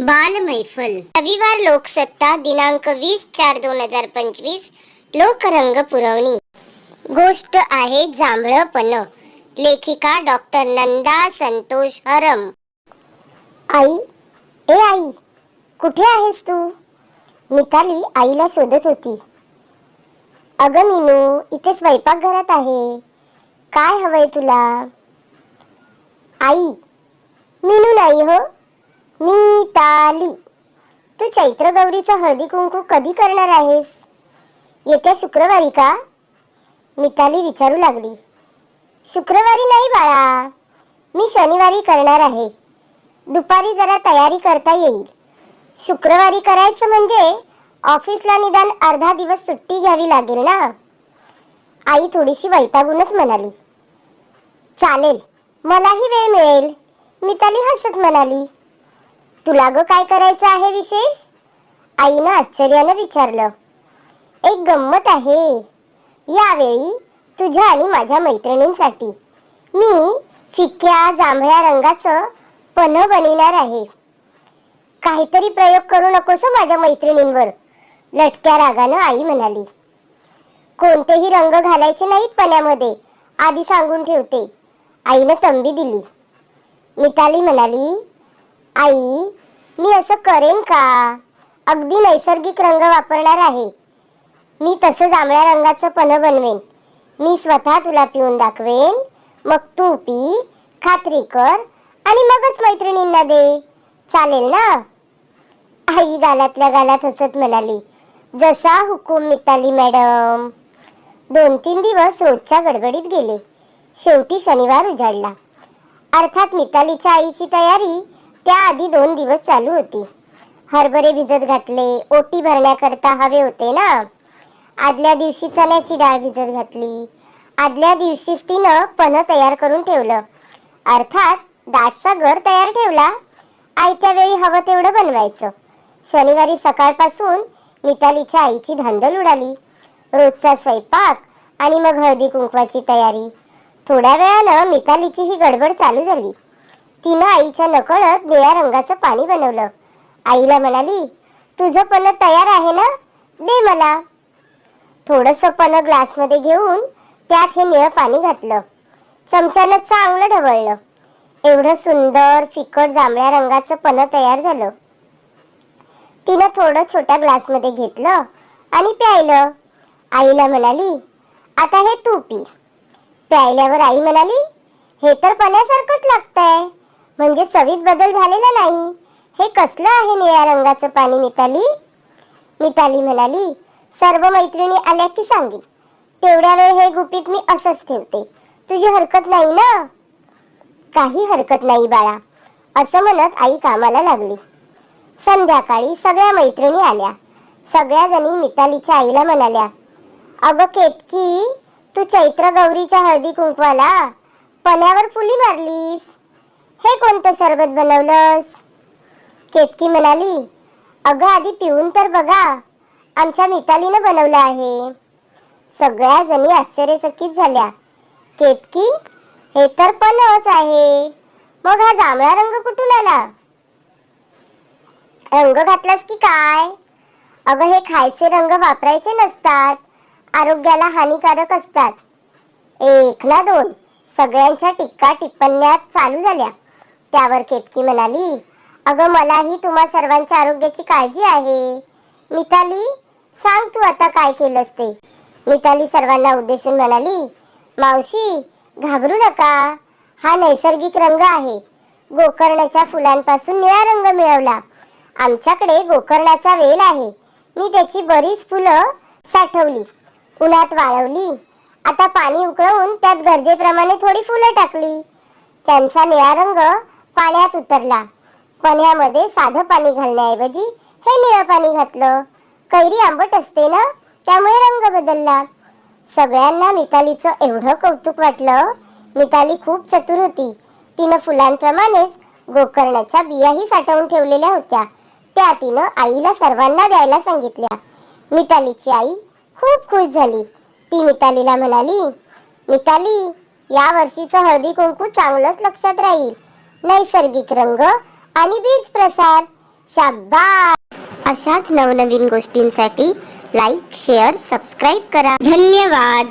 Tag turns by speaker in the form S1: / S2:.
S1: बाल मैफल रविवार लोकसत्ता दिनांक वीस चार दोन हजार पंचवीस लोकरंग पुरवणी. गोष्ट आहे जांभळपण. लेखिका डॉक्टर नंदा संतोष हरम. आई ए आई कुठे आहेस तू? मिताली आईला शोधत होती. अगं मीनू इथे स्वयंपाकघरात आहे. काय हवंय तुला? आई मीनू नाही हो. मिताली तू चैत्र गौरीचं हळदी कुंकू कधी करणार आहेस? येत्या शुक्रवारी का? मिताली विचारू लागली. शुक्रवारी नाही बाळा मी शनिवारी करणार आहे. दुपारी जरा तयारी करता येईल. शुक्रवारी करायचं म्हणजे ऑफिसला निदान अर्धा दिवस सुट्टी घ्यावी लागेल ना? आई थोडीशी वैतागूनच म्हणाली. चालेल मलाही वेळ मिळेल. मिताली हसत म्हणाली. तुला ग काय करायचं आहे विशेष? आईनं आश्चर्यानं विचारलं. एक गंमत आहे. यावेळी तुझ्या आणि माझ्या मैत्रिणींसाठी मी फिक्या जांभळ्या रंगाचं पन्ह बनविणार आहे. काहीतरी प्रयोग करू नकोस माझ्या मैत्रिणींवर लटक्या रागानं आई म्हणाली. कोणतेही रंग घालायचे नाहीत पण्यामध्ये आधी सांगून ठेवते. आईनं तंबी दिली. मिताली म्हणाली आई मी असं करेन का? अगदी नैसर्गिक रंग वापरणार आहे. मी तसं जांभळ्या रंगाचं पन्ह बनवेन. मी स्वतः तुला पिऊन दाखवेन. मग तू पी खात्री कर आणि मगच मैत्रिणींना दे. चालेल ना? आई गालातल्या गालात हसत म्हणाली जसा हुकूम मिताली मॅडम. दोन तीन दिवस रोजच्या गडबडीत गेले. शेवटी शनिवार उजाडला. अर्थात मितालीच्या आईची तयारी त्याआधी दोन दिवस चालू होती. हरभरे भिजत घातले ओटी भरण्याकरता हवे होते ना. आदल्या दिवशी चण्याची डाळ भिजत घातली. आदल्या दिवशीच तिनं पन्ह तयार करून ठेवलं. अर्थात दाटसा घर तयार ठेवला. आयत्या वेळी हवं तेवढं बनवायचं. शनिवारी सकाळपासून मितालीच्या आईची धांदल उडाली. रोजचा स्वयंपाक आणि मग हळदी कुंकवाची तयारी. थोड्या वेळानं मितालीची ही गडबड चालू झाली. तिनं आईच्या नकळत निळ्या रंगाचं पाणी बनवलं. आईला म्हणाली तुझं पण तयार आहे ना? दे मला. थोडंसं पण ग्लासमध्ये घेऊन त्यात हे निळं पाणी घातलं. चमच्यानं चांगलं ढवळलं. एवढं सुंदर फिकट जांभळ्या रंगाचं पण तयार झालं. तिनं थोडं छोट्या ग्लासमध्ये घेतलं आणि प्यायलं. आईला म्हणाली आता हे तू पी. प्यायल्यावर आई म्हणाली हे तर पाण्यासारखंच लागतंय. म्हणजे चवीत बदल झालेला नाही. हे कसलं आहे निळ्या रंगाचं पाणी मिताली? मिताली म्हणाली सर्व मैत्रिणी आल्या की सांगेन. तेवढ्या वेळ हे गुपित मी असंच ठेवते. तुझी हरकत नाही ना? काही हरकत नाही बाळा. असं म्हणत आई कामाला लागली. संध्याकाळी सगळ्या मैत्रिणी आल्या. सगळ्या जणी मितालीच्या आईला म्हणाल्या अगं केतकी तू चैत्र गौरीच्या हळदी कुंकवाला पण्यावर फुली मारलीस. हे कोणतं सरबत बनवलंस? केतकी म्हणाली अगं आधी पिऊन तर बघा आमच्या मितालीनं बनवलं आहे. सगळ्या जणी आश्चर्यचकित झाल्या. केतकी हे तर पणच आहे. मग हा जांभळा रंग कुठून आला? रंग घातलास की काय? अगं हे खायचे रंग वापरायचे नसतात. आरोग्याला हानिकारक असतात. एक ना दोन. सगळ्यांच्या टिक्का टिप्पण्यात चालू झाल्या. त्यावर केतकी म्हणाली अगं मलाही तुम्हा सर्वांच्या आरोग्याची काळजी आहे. मिताली सांग तू आता काय केलंस ते. मिताली सर्वांना उद्देशून म्हणाली मावशी घाबरू नका. हा नैसर्गिक रंग आहे. गोकर्णाच्या फुलांपासून निळा रंग मिळवला. आमच्याकडे गोकर्णाचा वेल आहे. मी त्याची बरीच फुलं साठवली. उन्हात वाळवली. आता पाणी उकळवून त्यात गरजेप्रमाणे थोडी फुलं टाकली. त्यांचा निळा रंग पाण्यात उतरला. पाण्यामध्ये साधं पाणी घालण्याऐवजी हे निळं पाणी घातलं. कैरी आंबट असते ना? त्यामुळे रंग बदलला. सगळ्यांना मितालीचं एवढं कौतुक वाटलं. मिताली खूप चतुर होती. तिनं फुलांप्रमाणेच गोकर्णाच्या बियाही साठवून ठेवलेल्या होत्या. त्या तिनं आईला सर्वांना द्यायला सांगितल्या. मितालीची आई खूप खुश झाली. ती मितालीला म्हणाली मिताली या वर्षीचं हळदी कुंकू चांगलंच लक्षात राहील. नैसर्गिक रंग आणि बीज प्रसार. शाबास! अशाच नवनवीन गोष्टींसाठी लाईक शेअर सबस्क्राईब करा. धन्यवाद!